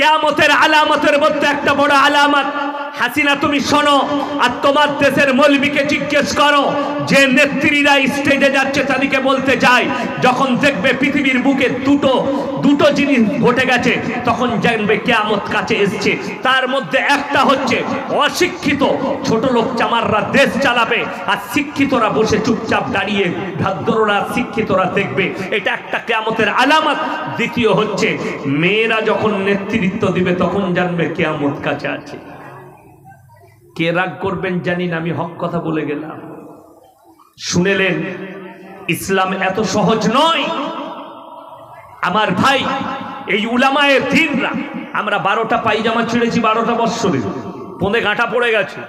কেয়ামতের আলামতের মধ্যে একটা বড় আলামত। হাসিনা, তুমি শোনো, আর তোমার দেশের মৌলবীকে জিজ্ঞেস করো, যে নেত্রীরা স্টেজে যাচ্ছে তাদেরকে বলতে যায়, যখন দেখবে পৃথিবীর বুকে দুটো দুটো জিনিস ঘটে গেছে, তখন জানবে কেয়ামত কাছে এসছে। তার মধ্যে একটা হচ্ছে অশিক্ষিত ছোট লোক চামাররা দেশ চালাবে, আর শিক্ষিতরা বসে চুপচাপ দাঁড়িয়ে ভাদ্ররা, শিক্ষিতরা দেখবে। এটা একটা কেয়ামতের আলামত। দ্বিতীয় হচ্ছে, মেয়েরা যখন নেতৃত্ব দিবে, তখন জানবে কেয়ামত কাছে আছে। কে রাগ করবেন জানি না, আমি হক কথা বলে গেলাম। শুনেলেন, ইসলাম এত সহজ নয়। আমার ভাই, এই উলামায়ের দিনরা, আমরা বারোটা পাইজামা ছিঁড়েছি বারোটা বৎসরে পোঁদে গাঁটা পড়ে গেছে।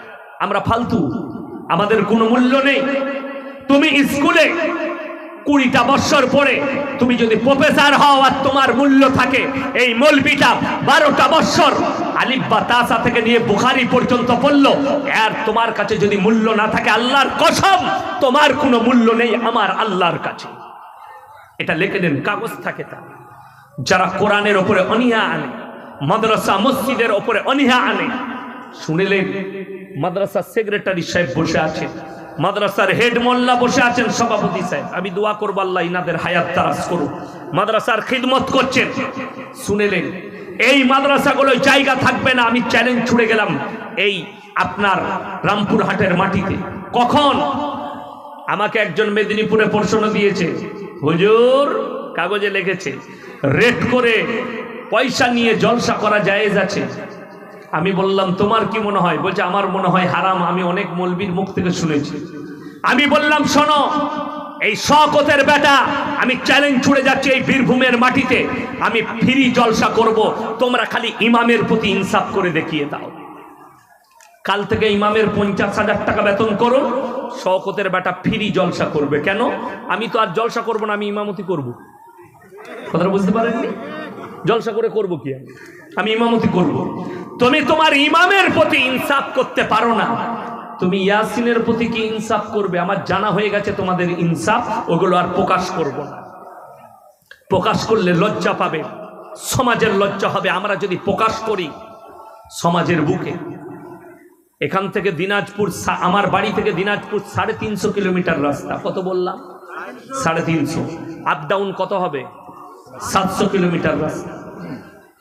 আমরা ফালতু, আমাদের কোনো মূল্য নেই। তুমি স্কুলে কুড়িটা বৎসর পরে তুমি যদি প্রফেসর হও আর তোমার মূল্য থাকে, এই মলবিটা বারোটা বৎসর আলিফ বা তাসা থেকে নিয়ে বুখারি পর্যন্ত পড়ল। আর তোমার কাছে যদি মূল্য না থাকে আল্লাহর কসম, তোমার কোনো মূল্য নেই আমার আল্লাহর কাছে। এটা লিখে দেন কাগজ থাকে তা যারা কোরআনের ওপরে অনীহা আনে, মাদ্রাসা, মসজিদের ওপরে অনীহা আনে শুনিলেন মাদ্রাসা সেক্রেটারি সাহেব বসে আছেন। মাদ্রাসার হেড মোল্লা বসে আছেন সভাপতি সাহেব। আমি দোয়া করব আল্লাহ ইনাদের হায়াত তারাস করুন মাদ্রাসার খিদমত করছেন। শুনেলেন, এই মাদ্রাসাগুলোয় জায়গা থাকবে না, আমি চ্যালেঞ্জ ছুড়ে গেলাম এই আপনার রামপুরহাটের মাটিতে। কখন? আমাকে একজন মেদিনীপুরে প্রশ্ন দিয়েছে, হুজুর, কাগজে লিখেছে রেট করে পয়সা নিয়ে জলসা করা জায়েজ আছে? আমি বললাম, তোমার কি মনে হয়? বলছে, আমার মনে হয় হারাম, আমি অনেক মলবির মুখ থেকে শুনেছি। আমি বললাম, শোনো, এই শকতের বেটা, আমি চ্যালেঞ্জ ছুড়ে যাচ্ছি এই বীরভূমের মাটিতে। আমি ফ্রি জলসা করব, তোমরা খালি ইমামের প্রতি ইনসাফ করে দেখিয়ে দাও। কাল থেকে ইমামের পঞ্চাশ হাজার টাকা বেতন করো, শওকতের বেটা ফ্রি জলসা করবে। কেন? আমি তো আর জলসা করব না, আমি ইমামতি করব। কথাটা বুঝতে পারেননি? জলসা করে করব কি আমি? আমি ইমামতি করব। তুমি তোমার ইমামের প্রতি ইনসাফ করতে পারো না। তুমি ইয়াসিনের প্রতি কি ইনসাফ করবে? আমার জানা হয়ে গেছে তোমাদের ইনসাফ, ওগুলো আর প্রকাশ করব না। প্রকাশ করলে লজ্জা পাবে। সমাজের লজ্জা হবে। আমরা যদি প্রকাশ করি সমাজের বুকে। এখান থেকে দিনাজপুর আমার বাড়ি থেকে দিনাজপুর সাড়ে তিনশো কিলোমিটার রাস্তা। কত বললাম? সাড়ে তিনশো। আপ ডাউন কত হবে? সাতশো কিলোমিটার রাস্তা।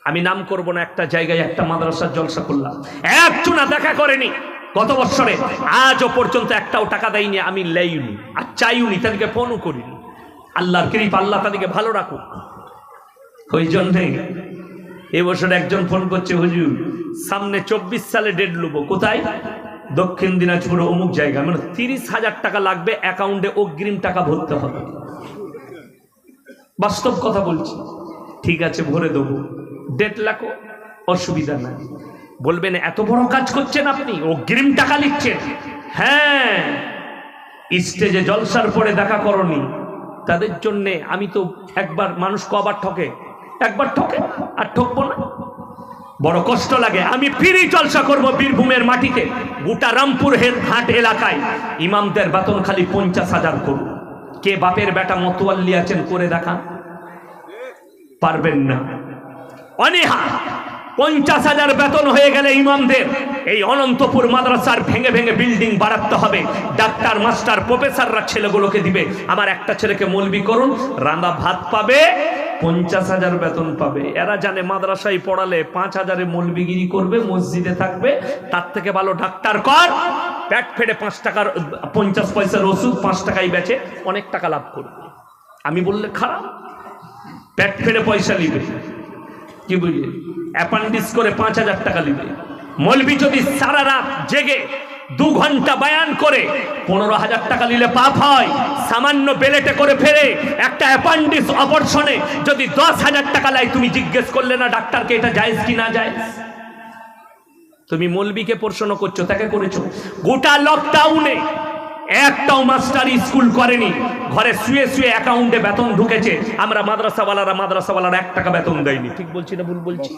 আমি নাম করব না একটা জায়গায়, একটা মাদ্রাসার জলসা করলাম এক চুনা দেখা করেনি গত বছরে আজও পর্যন্ত একটাও টাকা দেয়নি, আমি লেইনি আর চাইনি তাদেরকে ফোনও করিনি। আল্লাহর কৃপ, আল্লাহ তাদেরকে ভালো রাখুক। ওই জন্যে এবছর একজন ফোন করছে, হুজুর, সামনে চব্বিশ সালে ডেট লুব, কোথায়? দক্ষিণ দিনাজপুর, অমুক জায়গা। মানে তিরিশ হাজার টাকা লাগবে অ্যাকাউন্টে অগ্রিম টাকা ভরতে হবে। বাস্তব কথা বলছি। ঠিক আছে, ভরে দেবো। ডেট লাখো অসুবিধা নাই। বলবেন, এত বড় কাজ করছেন আপনি, অগ্রিম টাকা লিখছেন? হ্যাঁ স্টেজে জলসার পরে দেখা করনি। তাদের জন্যে আমি তো একবার মানুষ কবার ঠকে। একবার ঠকে, আর ঠকবো না। বড় কষ্ট লাগে। আমি ফিরি জলসা করব বীরভূমের মাটিতে, গোটা রামপুর হাট এলাকায়। ইমামদের বেতন খালি পঞ্চাশ হাজার করুন। কে বাপের বেটা মতোয়াল্লি আছেন করে দেখা পারবেন না। অনীহা। পঞ্চাশ হাজার বেতন হয়ে গেলে ইমামদের। এই অনন্তপুর মাদ্রাসার ভেঙে ভেঙে বিল্ডিং বাড়াতে হবে। ডাক্তার, মাস্টার, প্রফেসররা ছেলেগুলোকে দিবে। আমার একটা ছেলেকে মলবি করুন, রান্না ভাত পাবে, পঞ্চাশ হাজার বেতন পাবে। এরা জানে মাদ্রাসায় পড়ালে পাঁচ হাজারে মলবিগিরি করবে, মসজিদে থাকবে, তার থেকে ভালো ডাক্তার কর। প্যাট ফেটে পাঁচ টাকার, পঞ্চাশ পয়সার ওষুধ, পাঁচ টাকায় বেচে, অনেক টাকা লাভ করবে। আমি বললে খারাপ। প্যাট ফেটে পয়সা নিবে। কি বুঝলি? অ্যাপান্ডিস করে পাঁচ হাজার টাকা নিবে মলবি যদি সারা রাত জেগে দু ঘণ্টা বায়ান করে পনেরো হাজার টাকা নিলে পাপ হয়, সামান্য বেলেটে করে ফেরে একটা অ্যাপান্ডিস অপারেশনে যদি দশ হাজার টাকা লাই, তুমি জিজ্ঞেস করলে না ডাক্তারকে এটা জায়েজ কি না যায় তুমি মলবিকে প্রশ্ন করছ, তাকে করেছ। গোটা লকডাউনে একটাও মাস্টার স্কুল করেনি। ঘরে শুয়ে শুয়ে অ্যাকাউন্টে বেতন ঢুকেছে। আমরা মাদ্রাসাওয়ালারা মাদ্রাসাওয়ালারা এক টাকা বেতন দেয়নি। ঠিক বলছি না ভুল বলছি?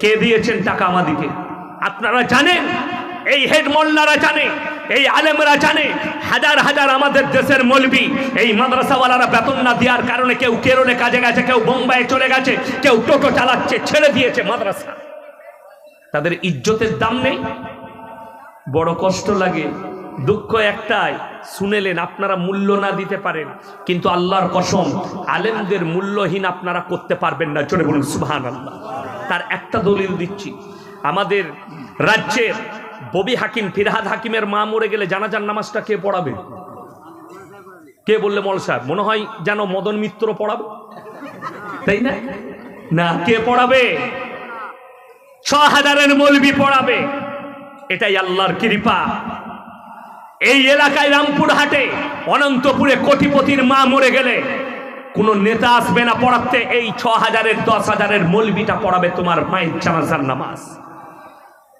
কে দিয়েছেন টাকা আমাদিকে আপনারা জানেন? এই হেড মোল্লারা জানে এই আলেমরা জানে হাজার হাজার আমাদের দেশের মলবি এই মাদ্রাসাওয়ালারা বেতন না দেওয়ার কারণে কেউ কেরলে কাজে গেছে কেউ বোম্বাইয়ে চলে গেছে কেউ টোটো চালাচ্ছে ছেড়ে দিয়েছে মাদ্রাসা। তাদের ইজ্জতের দাম নেই। বড় কষ্ট লাগে। দুঃখ একটাই, শুনেলেন আপনারা মূল্য না দিতে পারেন, কিন্তু আল্লাহর কসম, আলেমদের মূল্যহীন আপনারা করতে পারবেন না চলে বলুন সুবহান আল্লাহ তার একটা দলিল দিচ্ছি, আমাদের রাজ্যের ববি হাকিম, ফিরহাদ হাকিমের মা মরে গেলে জানাজার নামাজটা কে পড়াবে? কে বললে মল সাহেব, মনে হয় যেন মদন মিত্র পড়াবে? তাই না? না, কে পড়াবে? ছ হাজারের মলবি পড়াবে। এটাই আল্লাহর কৃপা। এই এলাকায় রামপুরহাটে অনন্তপুরে কোটিপতির মা মরে গেলে, কোন নেতা আসবে না পড়াতে, এই ছ হাজারের, দশ হাজারের মলবিটা পড়াবে তোমার মায়ের জানাজার নামাজ।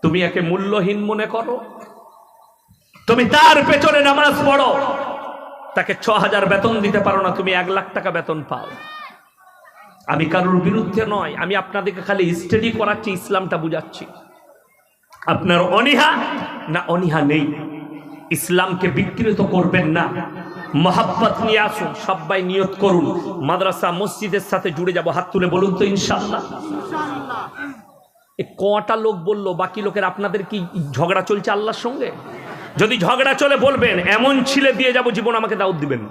তুমি একে মূল্যহীন মনে করো? তুমি তার পেছনে নামাজ পড়ো। তাকে ছ হাজার বেতন দিতে পারো না, তুমি এক লাখ টাকা বেতন পাও। আমি কারোর বিরুদ্ধে নয়, আমি আপনাদেরকে খালি স্টাডি করাচ্ছি, ইসলামটা বুঝাচ্ছি। আপনার অনীহা না অনীহা নেই? ইসলামকে বিকৃত করবেন না। মহাব্বত নিয়ে আসুন, সবাই নিয়ত করুন। মাদ্রাসা, মসজিদের সাথে জুড়ে যাব, হাত তুলে বলুন তো ইনশাল্লাহ কটা লোক বলল, বাকি লোকের আপনাদের কি ঝগড়া চলছে আল্লাহর সঙ্গে? যদি ঝগড়া চলে বলবেন, এমন ছিলে দিয়ে যাব, জীবন আমাকে দাউদ দিবেন।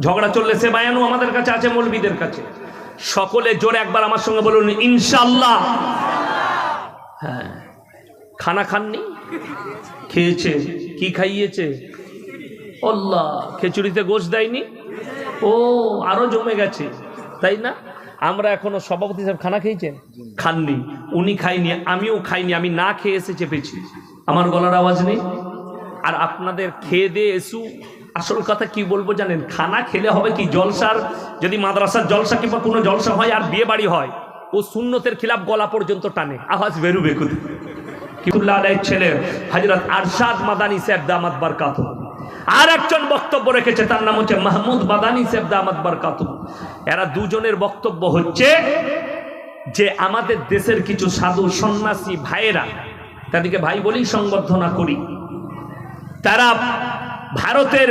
ঝগড়া চললে সে বায়ানু আমাদের কাছে আছে, মৌলবীদের কাছে। সকলে জোরে একবার আমার সঙ্গে বলুন ইনশাল্লাহ হ্যাঁ। খানা খাননি? খেয়েছে। কি খাইয়েছে? অল্লাহ খিচুড়িতে গোশ দেয়নি? ও, আরও জমে গেছে, তাই না? আমরা এখনও সভাপতি সাহেব খানা খেয়েছেন? খাননি, উনি খাইনি, আমিও খাইনি, আমি না খেয়ে এসে চেপেছি। আমার গলার আওয়াজ নেই? আর আপনাদের খেয়ে দিয়ে এসু, আসল কথা কি বলব জানেন? খানা খেলে হবে কি জলসার, যদি মাদ্রাসার জলসা কিংবা কোনো জলসা হয় আর বিয়ে বাড়ি হয়, ও শূন্যতের খিলাফ গলা পর্যন্ত টানে, আওয়াজ বেরুবে কোথায় ইবুল্লাহ আলাইয়ের ছেলে হজরত আরশাদ মাদানী সাহেব দামাত বারকাত। আর একজন বক্তব্য রেখেছে, তার নাম হচ্ছে মাহমুদ মাদানী সাহেব দামাত বারকাত। এরা দুজনের বক্তব্য হচ্ছে যে আমাদের দেশের কিছু সাধু সন্ন্যাসী ভাইয়েরা, তাদেরকে ভাই বলেই সংবর্ধনা করি, তারা ভারতের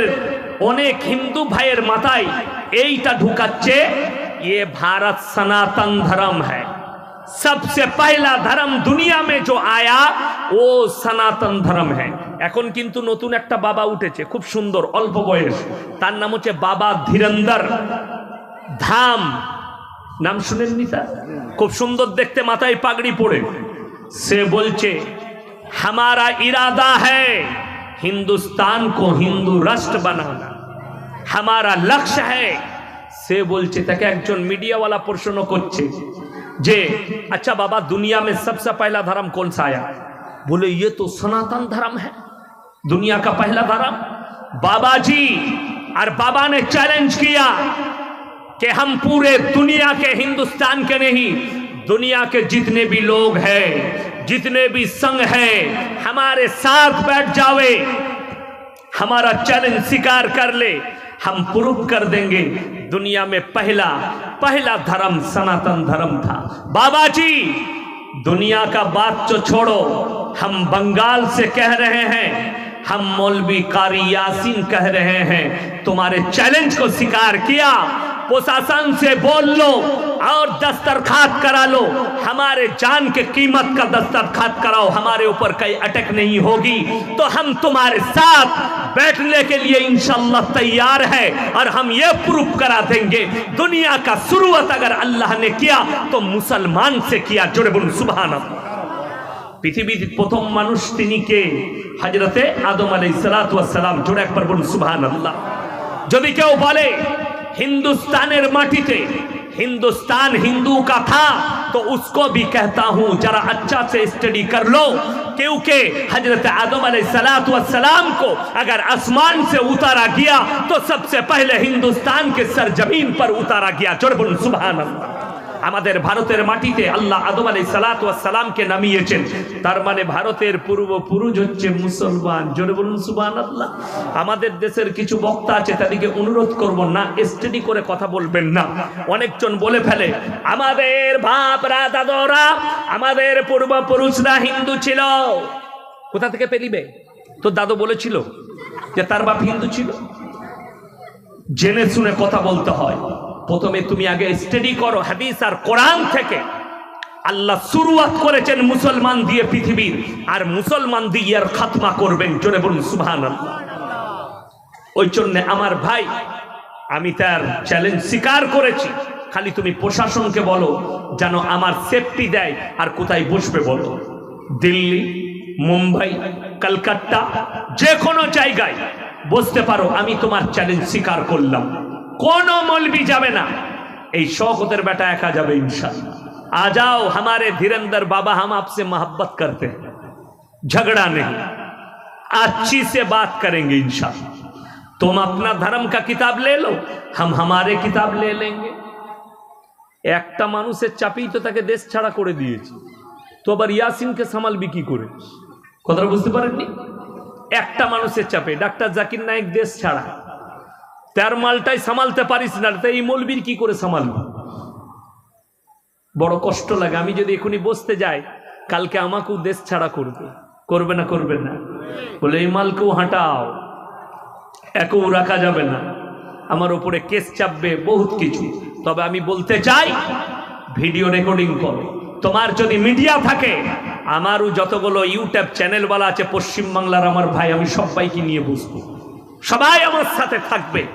অনেক হিন্দু ভাইয়ের মাথায় এইটা ঢুকাচ্ছে, এ ভারত সনাতন ধর্ম হ্যায়। सबसे पहला धर्म दुनिया में जो आया ও সনাতন ধর্ম হ্যাঁ এখন কিন্তু নতুন একটা বাবা উঠেছে খুব সুন্দর অল্প বয়স তার নাম হচ্ছে বাবা ধীরেন্দর ধাম নাম শুনেননি তা খুব সুন্দর দেখতে মাথায় পাগড়ি পড়ে সে বলছে हमारा इरादा है हिंदुस्तान को हिंदू राष्ट्र बनाना हमारा लक्ष्य है সে বলছে তাকে একজন মিডিয়াওয়ালা প্রশ্ন করছে যে अच्छा बाबा, दुनिया में सबसे पहला धर्म कौन सा आया? बोले, ये तो सनातन धर्म है। दुनिया का पहला धर्म बाबा जी और बाबा ने चैलेंज किया कि हम पूरे दुनिया के हिंदुस्तान के नहीं, दुनिया के जितने भी लोग हैं, जितने भी संघ हैं, हमारे साथ बैठ जावे, हमारा चैलेंज स्वीकार कर ले। हम प्रूफ कर देंगे, दुनिया में पहला पहला धर्म सनातन धर्म था। बाबा जी, दुनिया का बात तो छोड़ो, हम बंगाल से कह रहे हैं, हम मौलवी कारी यासीन कह रहे हैं, तुम्हारे चैलेंज को स्वीकार किया प्रशासन से बोल लो और दस्तरखात करा लो हमारे जान के कीमत का दस्तरखात कराओ हमारे ऊपर कई अटक नहीं होगी तो हम तुम्हारे साथ बैठने के लिए इंशाल्लाह तैयार है और हम ये प्रूफ करा देंगे दुनिया का शुरुआत अगर अल्लाह ने किया तो मुसलमान से किया जुड़े बोल सुबह পৃথিবীর প্রথম মানুষ তিনি কে হাজরতে আদম আলাই সালাম জোরে একবার বলুন সুবহান আল্লাহ যদি কেউ বলে हिंदुस्तान हिंदुस्तान हिंदू का था तो उसको भी कहता हूँ, जरा अच्छा से स्टडी कर लो। क्योंकि हज़रत आदम सलाम को अगर आसमान से उतारा गया तो सबसे पहले हिंदुस्तान के सरजमीन पर उतारा गया। चुरबुल सुबह अल्लाह। আমাদের ভারতের মাটিতে আল্লাহ আদম আলাই সালাতামকে নামিয়েছেন। তার মানে ভারতের পূর্বপুরুষ হচ্ছে মুসলমান। জোরে বলুন সুবান আল্লাহ আমাদের দেশের কিছু বক্তা আছে, তাদেরকে অনুরোধ করব না স্টাডি করে কথা বলবেন না। অনেকজন বলে ফেলে, আমাদের বাপরা দাদরা আমাদের পূর্বপুরুষরা হিন্দু ছিল। কোথা থেকে পেলিবে? তো দাদু বলেছিল যে তার বাপ হিন্দু ছিল। জেনে শুনে কথা বলতে হয়। প্রথমে তুমি আগে স্টাডি করো হাদিস আর কোরআন থেকে। আল্লাহ শুরুয়াত করেছেন মুসলমান দিয়ে পৃথিবীর। আর মুসলমান দিয়ে আর খাতমা করবেন, জোরে বলুন সুবহান ওই জন্য আমার ভাই, আমি তার চ্যালেঞ্জ স্বীকার করেছি। খালি তুমি প্রশাসনকে বলো, যেন আমার সেফটি দেয়, আর কোথায় বসবে বলো। দিল্লি, মুম্বাই, কলকাতা যে কোনো জায়গায় বসতে পারো, আমি তোমার চ্যালেঞ্জ স্বীকার করলাম। কোনো মলবি যাবে না এই শওকতের বেটা একা যাবে ইনশাল্লাহ आ जाओ हमारे धीरेन्द्र बाबा हम आपसे मोहब्बत करते हैं झगड़ा नहीं अच्छी से बात करेंगे इंशाल्लाह तुम अपना धर्म का किताब ले लो हम हमारे किताब ले लेंगे একটা মানুষের চাপেই তো তাকে দেশ ছাড়া করে দিয়েছে তো আবার ইয়াসিনকে সামালবি কি করে কথাটা বুঝতে পারেননি একটা মানুষের চাপে ডাক্তার জাকির নায়েক দেশ ছাড়া তার মালটাই সামালতে পারিস না তাই এই মলবির কি করে সামালবি? বড় কষ্ট লাগে, আমি যদি এখনই বসতে যাই, কালকে আমাকেও দেশ ছাড়া করবে। করবে না করবে না। বলে, এই মালকেও হাঁটাও, একেও রাখা যাবে না। আমার ওপরে কেস চাপবে বহুত কিছু। তবে আমি বলতে চাই, ভিডিও রেকর্ডিং করো। তোমার যদি মিডিয়া থাকে, আমারও যতগুলো ইউটিউব চ্যানেলওয়ালা আছে, পশ্চিমবাংলার আমার ভাই, আমি সবাইকে নিয়ে বসবো। সবাই আমার সাথে থাকবে।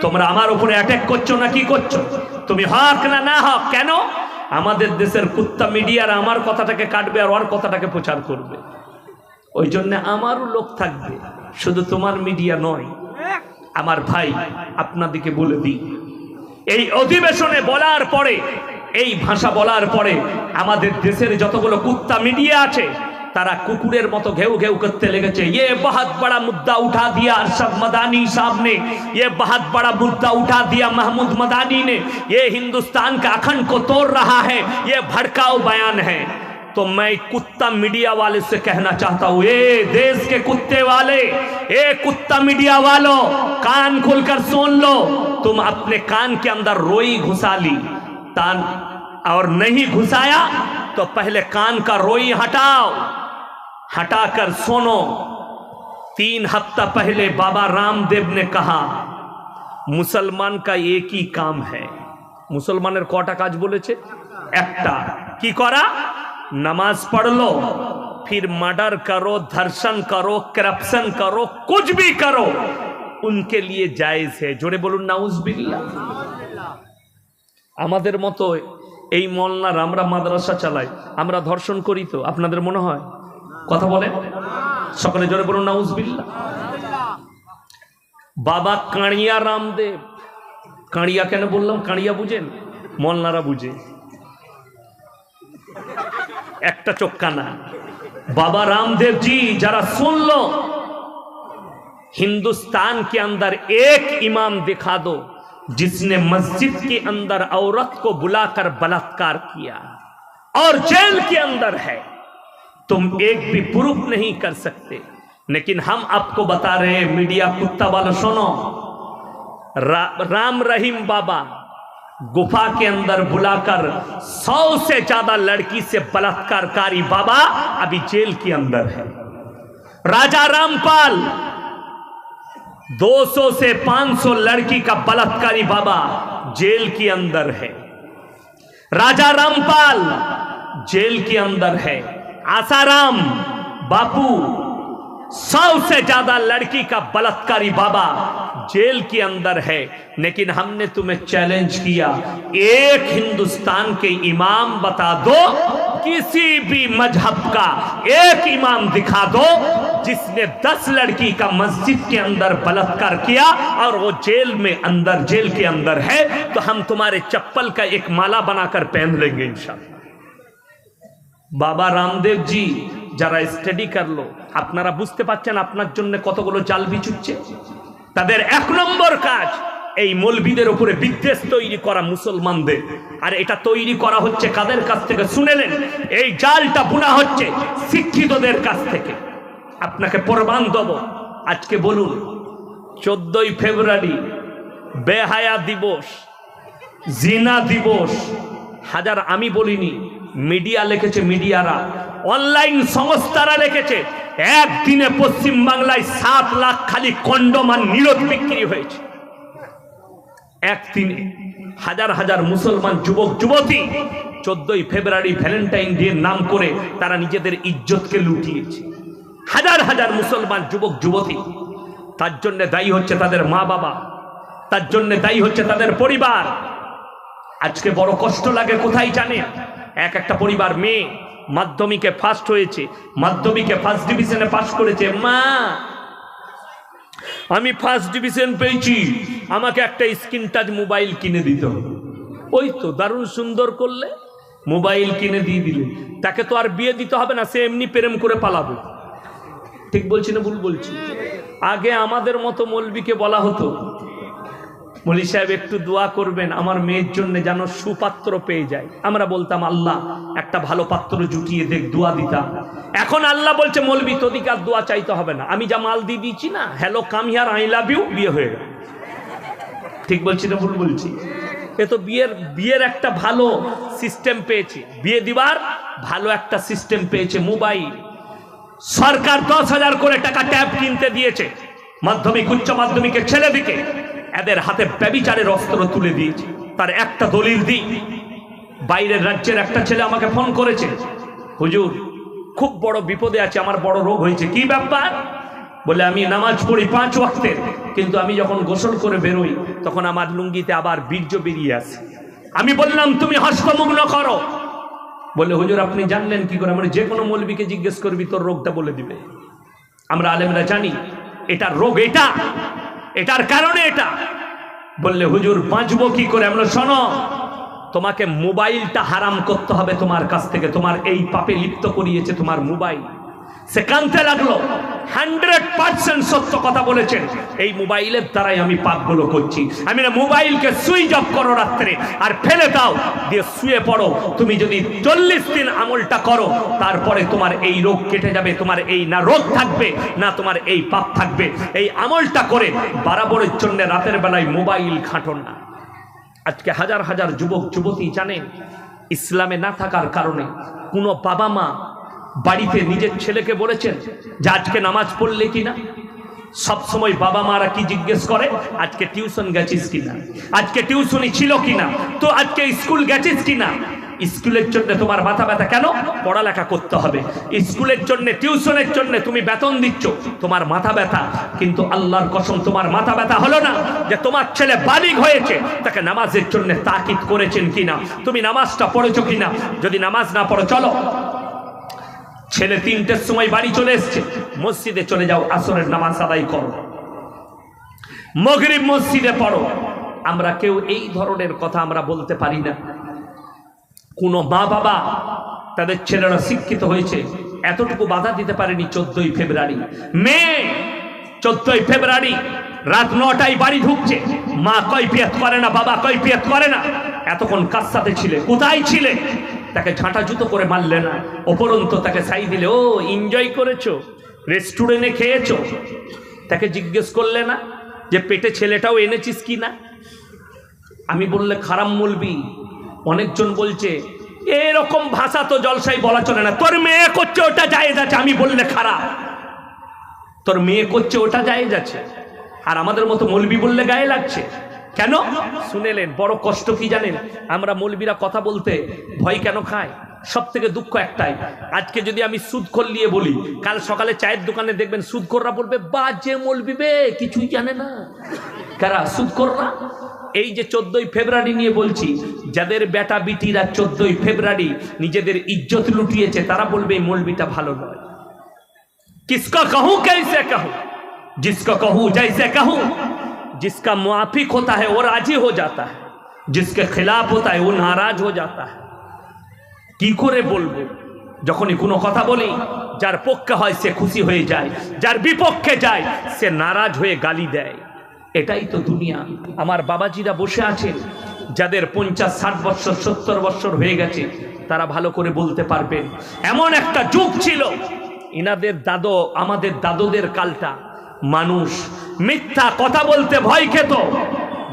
তোমরা আমার উপরে অ্যাটাক করছ না কি করছ? তুমি হক না না হক, কেন? আমাদের দেশের কুত্তা মিডিয়ার আমার কথাটাকে কাটবে আর ওর কথাটাকে প্রচার করবে। ওই জন্য আমারও লোক থাকবে, শুধু তোমার মিডিয়া নয়। আমার ভাই, আপনাদিকে বলে দিই। এই অধিবেশনে বলার পরে, এই ভাষা বলার পরে, আমাদের দেশের যতগুলো কুত্তা মিডিয়া আছে তারা কুকুরের মতো ঘেউ ঘেউ করতে লেগেছে ये बहुत बड़ा मुद्दा उठा दिया अरशद मदानी साहब ने ये बहुत बड़ा मुद्दा उठा दिया महमूद मदानी ने ये हिंदुस्तान का अखंड को तोड़ रहा है ये भड़काऊ बयान है तो मैं कुत्ता मीडिया वाले से कहना चाहता हूं ए देश के कुत्ते वाले ए कुत्ता मीडिया वालों कान खोलकर सुन लो तुम अपने कान के अंदर रोई घुसा ली तान और नहीं घुसाया तो पहले कान का रोई हटाओ हटाकर सुनो तीन हफ्ता पहले बाबा रामदेव ने कहा মুসলমান কা একই কাম है মুসলমানের কটা কাজ বলেছে একটা কি করা নামাজ পড়লো फिर मर्डर करो धर्षण करो करप्शन करो कुछ भी करो उनके लिए जायज है জোরে বলুন নাউজবিল্লাহ আমাদের মতো এই মলনার আমরা মাদ্রাসা চালাই আমরা ধর্ষণ করি তো আপনাদের মনে হয় কথা বলে সকালে জোরে বলুন নাউজবিল্লাহ বাবা কাঁড়িয়া রামদেব কাঁড়িয়া কেন বললাম কাঁড়িয়া বুঝেন মলনারা বুঝে একটা চোক্কা না बाबा रामदेव जी जरा सुन लो हिंदुस्तान के अंदर एक इमाम दिखा दो जिसने मस्जिद के अंदर औरत को बुलाकर बलात्कार किया और जेल के अंदर है। तुम एक भी प्रूफ नहीं कर सकते। लेकिन हम आपको बता रहे हैं मीडिया कुत्ता वाला सुनो। रा, राम रहीम बाबा गुफा के अंदर बुलाकर सौ से ज़्यादा लड़की से बलात्कारकारी बाबा अभी जेल के अंदर है। राजा रामपाल 200 से 500 लड़की का बलात्कारी बाबा जेल के अंदर है। राजा रामपाल जेल के अंदर है। आसाराम बापू सौ से ज़्यादा लड़की का बलात्कारी बाबा जेल के अंदर है, लेकिन हमने तुम्हें चैलेंज किया। एक हिंदुस्तान के इमाम बता दो, किसी भी मज़हब का एक इमाम दिखा दो, जिसने दस लड़की का मस्जिद के अंदर बलात्कार किया और वो जेल में अंदर, जेल के अंदर है तो हम तुम्हारे चप्पल का एक माला बनाकर पहन लेंगे इंशाल्लाह। बाबा रामदेव जी যারা স্টাডি করল আপনারা বুঝতে পারছেন আপনার জন্য কতগুলো জাল বিচুচ্ছে তাদের এক নম্বর কাজ, এই মলবিদের উপরে বিদ্বেষ তৈরি করা মুসলমানদের। আর এটা তৈরি করা হচ্ছে কাদের কাছ থেকে? শুনেলেন এই জালটা বোনা হচ্ছে শিক্ষিতদের কাছ থেকে। আপনাকে প্রমাণ দেব, আজকে বলুন, চোদ্দই ফেব্রুয়ারি বেহায়া দিবস, জিনা দিবস। হাজার আমি বলিনি মিডিয়া লিখেছে মিডিয়ারা, অনলাইন সংস্থারা লিখেছে, একদিনে পশ্চিম বাংলায় সাত লাখ খালি কন্ডম আর নিরোধ বিক্রি হয়েছে। একদিনে হাজার হাজার মুসলমান যুবক, যুবতী চোদ্দই ফেব্রুয়ারি ভ্যালেন্টাইন ডে নাম করে তারা নিজেদের ইজ্জতকে লুটিয়েছে। হাজার হাজার মুসলমান যুবক, যুবতী, তার জন্য দায়ী হচ্ছে তাদের মা বাবা, তার জন্য দায়ী হচ্ছে তাদের পরিবার। আজকে বড় কষ্ট লাগে, কোথায় জানে এক একটা পরিবার মেয়ে মাধ্যমিকে ফার্স্ট হয়েছে, মাধ্যমিকে ফার্স্ট ডিভিশনে পাশ করেছে। মা, আমি ফার্স্ট ডিভিশন পেয়েছি, আমাকে একটা স্ক্রিন টাচ মোবাইল কিনে দিতে হবে। ওই তো দারুণ সুন্দর করলে মোবাইল কিনে দিয়ে দিলে। তাকে তো আর বিয়ে দিতে হবে না, সে এমনি প্রেম করে পালাবে। ঠিক বলছি না ভুল বলছি? আগে আমাদের মতো মৌলবিকে বলা হতো মলি সাহেব, একটু দোয়া করবেন, আমার মেয়ের জন্য যেন সুপাত্র পেয়ে যায়। আমরা বলতাম, আল্লাহ, একটা ভালো পাত্র জুটিয়ে দেখ, দোয়া দিতাম। এখন আল্লাহ বলছে, মলবি, তোদিকে আর দোয়া চাইতে হবে না। আমি যা মাল দিয়ে দিচ্ছি না, hello, come here, I love you, বিয়ে হয়ে গেল। ঠিক বলছি না ভুল বলছি? এ তো বিয়ের বিয়ের একটা ভালো সিস্টেম পেয়েছে। বিয়ে দিবার ভালো একটা সিস্টেম পেয়েছে, মোবাইল। সরকার দশ হাজার করে টাকা ট্যাব কিনতে দিয়েছে, মাধ্যমিক, উচ্চ মাধ্যমিকের ছেলেদিকে। এদের হাতে ব্যবিচারের অস্ত্র তুলে দিয়েছে তার একটা দলিল দিই। বাইরের রাজ্যের একটা ছেলে আমাকে ফোন করেছে। হুজুর, খুব বড় বিপদে আছে, আমার বড় রোগ হয়েছে। কি ব্যাপার? বলে, আমি নামাজ পড়ি পাঁচ ওয়াক্তের। কিন্তু আমি যখন গোসল করে বেরোই, তখন আমার লুঙ্গিতে আবার বীর্য বেরিয়ে আসে। আমি বললাম, তুমি হস্তমগ্ন করো। বলে, হুজুর, আপনি জানলেন কি করে? আমরা যে কোনো মৌলবীকে জিজ্ঞেস করবি, তোর রোগটা বলে দিবে। আমরা আলেমরা জানি, এটা রোগ, এটা এটার কারণে এটা। বললে, হুজুর, বাঁচবো কি করে? আমরা শোনো, তোমাকে মোবাইলটা হারাম করতে হবে তোমার কাছ থেকে। তোমার এই পাপে লিপ্ত করিয়েছে তোমার মোবাইল। সে কানতে লাগল। হান্ড্রেড পার্সেন্ট সত্য কথা বলেছেন। এই মোবাইলের দ্বারাই আমি পাপগুলো করছি। আমি না মোবাইলকে সুইচ অফ করো রাত্রে আর ফেলে দাও, দিয়ে শুয়ে পড়ো। তুমি যদি চল্লিশ দিন আমলটা করো, তারপরে তোমার এই রোগ কেটে যাবে, তোমার এই না রোগ থাকবে, না তোমার এই পাপ থাকবে। এই আমলটা করে বারাবরের জন্য রাতের বেলায় মোবাইল খাটো না। আজকে হাজার হাজার যুবক, যুবতী জানেন, ইসলামে না থাকার কারণে কোনো বাবা মা বাড়িতে নিজের ছেলেকে বলেছেন যে আজকে নামাজ পড়লে কিনা? সব সময় বাবা মারা কি জিজ্ঞেস করে? আজকে টিউশন গেছিস কিনা? আজকে টিউশনই ছিল কিনা? তো আজকে স্কুল গেছিস কিনা? স্কুলের জন্য তোমার মাথা ব্যথা কেন? পড়ালেখা করতে হবে। স্কুলের জন্য, টিউশনের জন্য তুমি বেতন দিচ্ছ। তোমার মাথা ব্যথা। কিন্তু আল্লাহর কসম, তোমার মাথা ব্যথা হলো না যে তোমার ছেলে বালিগ হয়েছে। তাকে নামাজের জন্য তাকিদ করেছেন কিনা? তুমি নামাজটা পড়েছো কিনা? যদি নামাজ না পড়ো, চলো। ছেলে তিনটের সময় বাড়ি চলে এসছে। মসজিদে চলে যাও, আসরের নামাজ আদায় করো। মগরিব মসজিদে পড়ো। আমরা কেউ এই ধরনের কথা আমরা বলতে পারি না। কোনো মা বাবা তাদের ছেলেরা শিক্ষিত হয়েছে। এতটুকু বাধা দিতে পারেনি চোদ্দই ফেব্রুয়ারি। মেয়ে, চোদ্দই ফেব্রুয়ারি রাত নটায় বাড়ি ঢুকছে। মা কৈফিয়ত করে না, বাবা কৈফিয়ত করে না। এতক্ষণ কার সাথে ছিলে? কোথায় ছিলে? তাকে ঝাঁটা জুতো করে মারলে না। অপরন্ত তাকে সাই দিলে, ও এনজয় করেছ রেস্টুরেন্টে খেয়েছো? তাকে জিজ্ঞেস করলে না যে, পেটে ছেলেটাও এনেছিস কি না? আমি বললে, খারাপ মলবি অনেকজন বলছে, এরকম ভাষা তো জলসাই বলা চলে না। তোর মেয়ে করছে, ওটা জায়েজ আছে। আমি বললে, খারাপ। তোর মেয়ে করছে, ওটা জায়েজ আছে। আর আমাদের মতো মলবি বললে গায়ে লাগছে। কেন? শুনেলেন, বড় কষ্ট কি জানেন? আমরা মৌলবীরা কথা বলতে ভয় কেন খায়? সব থেকে দুঃখ একটাই। আজকে যদি আমি সুদখোর নিয়ে বলি, কাল সকালে চায়ের দোকানে দেখবেন সুদখোররা বলবে, বাজে মলবি বে, কিছুই জানে না। কারা? সুদখোররা? এই যে চোদ্দই ফেব্রুয়ারি নিয়ে বলছি, যাদের বেটা বিটিরা চোদ্দই ফেব্রুয়ারি নিজেদের ইজ্জত লুটিয়েছে, তারা বলবে, এই মলবিটা ভালো নয়। কিসকা কাহু কেসে কাহু? জিসকা কাহু, যাইসে কাহু? जिसका मुआफिक होता है वो राजी हो जाता है जिसके खिलाफ होता है वो नाराज हो जाता है কি করে বলবো যখনই কোনো কথা বলি যার পক্ষে হয় সে খুশি হয়ে যায় যার বিপক্ষে যায় সে নারাজ হয়ে গালি দেয় এটাই তো দুনিয়া আমার বাবাজিরা বসে আছেন যাদের পঞ্চাশ ষাট বছর সত্তর বছর হয়ে গেছে তারা ভালো করে বলতে পারবেন এমন একটা যুগ ছিল ইনাদের দাদো আমাদের দাদুদের কালটা মানুষ মিথ্যা কথা বলতে ভয় খেত।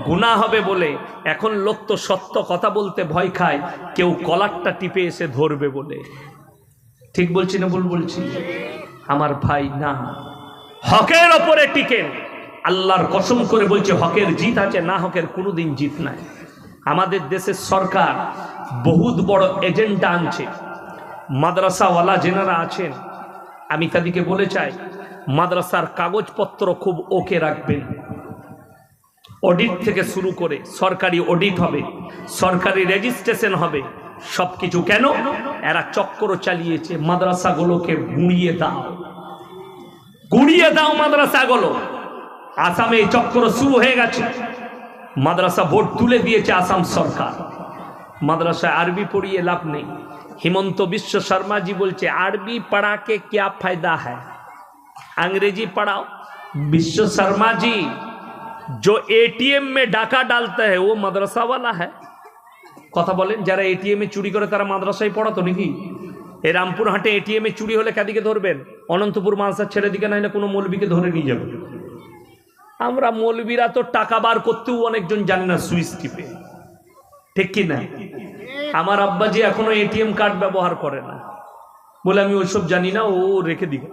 গুণা হবে বলে এখন লোক তো সত্য কথা বলতে ভয় খায়, কেউ কলারটা টিপে এসে ধরবে বলে। ঠিক বলছি না ভুল বলছি? আমার ভাই না। হকের ওপরে টিকেন আল্লাহর কসম করে বলছে, হকের জিত আছে, না হকের কোনোদিন জিত নাই। আমাদের দেশের সরকার বহুত বড় এজেন্ডা আনছে। মাদ্রাসাওয়ালা যেনারা আছেন, আমি তাদেরকে বলে চাই মাদ্রাসার কাগজপত্র খুব ওকে রাখবেন। অডিট থেকে শুরু করে সরকারি অডিট হবে, সরকারি রেজিস্ট্রেশন হবে সব কিছু কেন? এরা চক্কর চালিয়েছে মাদ্রাসাগুলোকে গুঁড়িয়ে দাও। গুঁড়িয়ে দাও মাদ্রাসাগুলো। আসামে চক্কর শুরু হয়ে গেছে। মাদ্রাসা ভোট তুলে দিয়েছে আসাম সরকার। মাদ্রাসায় আরবি পড়িয়ে লাভ নেই। হিমন্ত বিশ্ব শর্মাজি বলছে, আরবি পড়াকে কে ফায়দা হ্যায়? अंग्रेजी पढ़ाओ विश्व शर्मा जी जो एटीएम में डाका डालता है वो मदरसा वाला है কথা বলেন যারা এটিএম এ চুরি করে তারা মাদ্রাসায় পড়াতো নাকি এই রামপুরহাটে এটিএম এ চুরি হলে কাদিকে ধরবেন অনন্তপুর মাদ্রাসার ছেড়ে দিকে নাহলে কোনো মৌলবীকে ধরে নিয়ে যাবে আমরা মৌলবীরা তো টাকা বার করতেও অনেকজন জানে না সুইচ টিপে ঠিক কি না আমার আব্বাজি এখনো এটিএম কার্ড ব্যবহার করে না বলে আমি ওইসব জানি না ও রেখে দিবে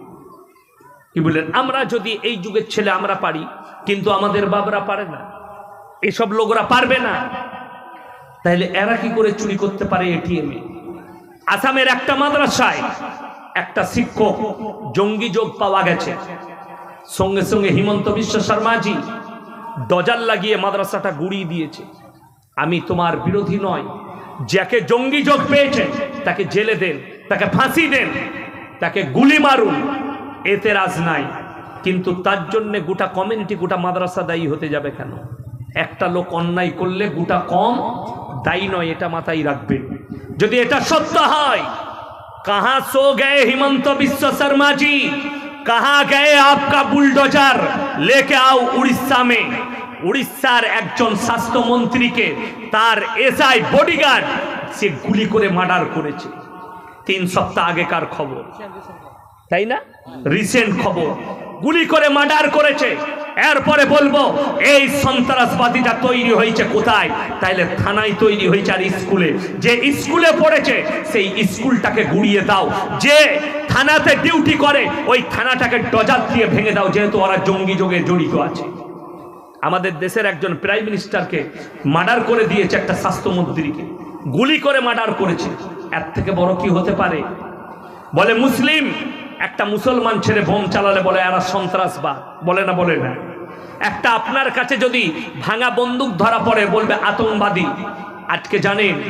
কি বললেন? আমরা যদি এই যুগের ছেলে আমরা পারি, কিন্তু আমাদের বাবরা পারে না। এসব লোকরা পারবে না। তাহলে এরা কি করে চুরি করতে পারে এটিএম আসামের একটা মাদ্রাসায় একটা শিক্ষক জঙ্গি যোগ পাওয়া গেছে। সঙ্গে সঙ্গে হিমন্ত বিশ্ব শর্মাজি দজাল লাগিয়ে মাদ্রাসাটা গুড়িয়ে দিয়েছে। আমি তোমার বিরোধী নয়। যাকে জঙ্গি যোগ পেয়েছে, তাকে জেলে দেন, তাকে ফাঁসি দেন, তাকে গুলি মারুন এতে রাজ নাই। কিন্তু তার জন্যে গোটা কমিউনিটি গোটা মাদ্রাসা দায়ী হতে যাবে কেন? একটা লোক অন্যায় করলে গোটা কম, দায়ী নয়, এটা মাথায় রাখবে। যদি এটা সত্য হয়, কাহা সো গে হিমন্ত বিশ্ব শর্মা জি, কাহা গে আপকা বুলডোজার লেকে আও উড়িষ্যা মে? উড়িষ্যার একজন স্বাস্থ্যমন্ত্রীকে তার এসআই বডিগার্ড সে গুলি করে মার্ডার করেছে। তিন সপ্তাহ আগেকার খবর। তাই না? রিসেন্ট খবর। গুলি করে মার্ডার করেছে। এরপরে বলব, এই সন্ত্রাসবাদীটা তৈরি হয়েছে কোথায়? তাইলে থানায় তৈরি হয়েছে আর স্কুলে। যে স্কুলে পড়েছে, সেই স্কুলটাকে গুড়িয়ে দাও। যে থানাতে ডিউটি করে, ওই থানাটাকে ডজার দিয়ে ভেঙে দাও, যেহেতু ওরা জঙ্গি যোগে জড়িত আছে। আমাদের দেশের একজন প্রাইম মিনিস্টারকে মার্ডার করে দিয়েছে একটা স্বাস্থ্যমন্ত্রীকে। গুলি করে মার্ডার করেছে। এর থেকে বড় কি হতে পারে? বলে, মুসলিম একটা মুসলমান ছেড়ে বোম চালালে বলে, এরা সন্ত্রাসবাদ। বলে না বলে না। একটা আপনার কাছে যদি ভাঙা বন্দুক ধরা পড়ে, বলবে, আতঙ্কবাদী। আজকে জানেন,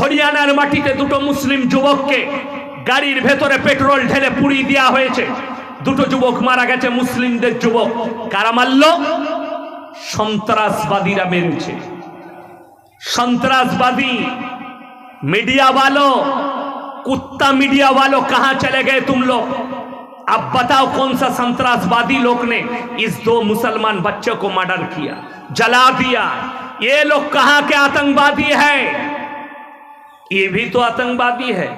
হরিয়ানার মাটিতে দুটো মুসলিম যুবককে গাড়ির ভেতরে পেট্রোল ঢেলে পুড়িয়ে দেওয়া হয়েছে। দুটো যুবক মারা গেছে, মুসলিমদের যুবক। কারা মারল? সন্ত্রাসবাদীরা মেরেছে। সন্ত্রাসবাদী, মিডিয়া বালো कुत्ता मीडिया वालों, कहाँ चले गए तुम लोग? अब बताओ कौन सा संतरासवादी लोग ने इस दो मुसलमान बच्चों को मर्डर किया, जला दिया? ये लोग कहाँ के आतंकवादी है? ये भी तो आतंकवादी है।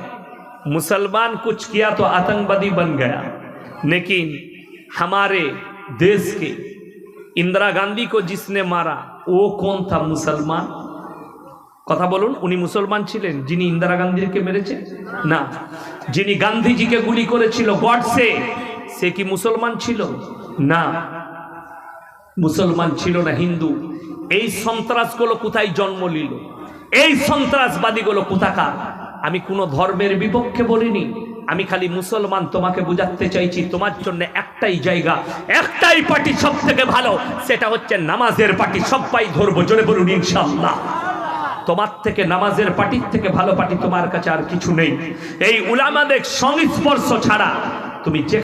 मुसलमान कुछ किया तो आतंकवादी बन गया। लेकिन हमारे देश के इंदिरा गांधी को जिसने मारा, वो कौन था मुसलमान? কথা বলুন, উনি মুসলমান ছিলেন, যিনি ইন্দিরা গান্ধীকে মেরেছেন না। যিনি গান্ধীজিকে গুলি করেছিল গডসে সে কি মুসলমান ছিল? না। মুসলমান ছিল না হিন্দু। এই সন্ত্রাসগুলো কোথায় জন্ম নিল? এই সন্ত্রাসবাদীগুলো কোথাকার? আমি কোনো ধর্মের বিপক্ষে বলিনি। আমি খালি মুসলমান তোমাকে বুঝাতে চাইছি, তোমার জন্য একটাই জায়গা, একটাই পার্টি সব থেকে ভালো, সেটা হচ্ছে নামাজের পার্টি। সবাই ধরবো, জোরে বলুন ইনশাল্লাহ তোমার থেকে নামাজের পাটির থেকে ভালো পাটি তোমার কাছে আর কিছু নেই। এই উলামাদের সংস্পর্শ ছাড়া তুমি যে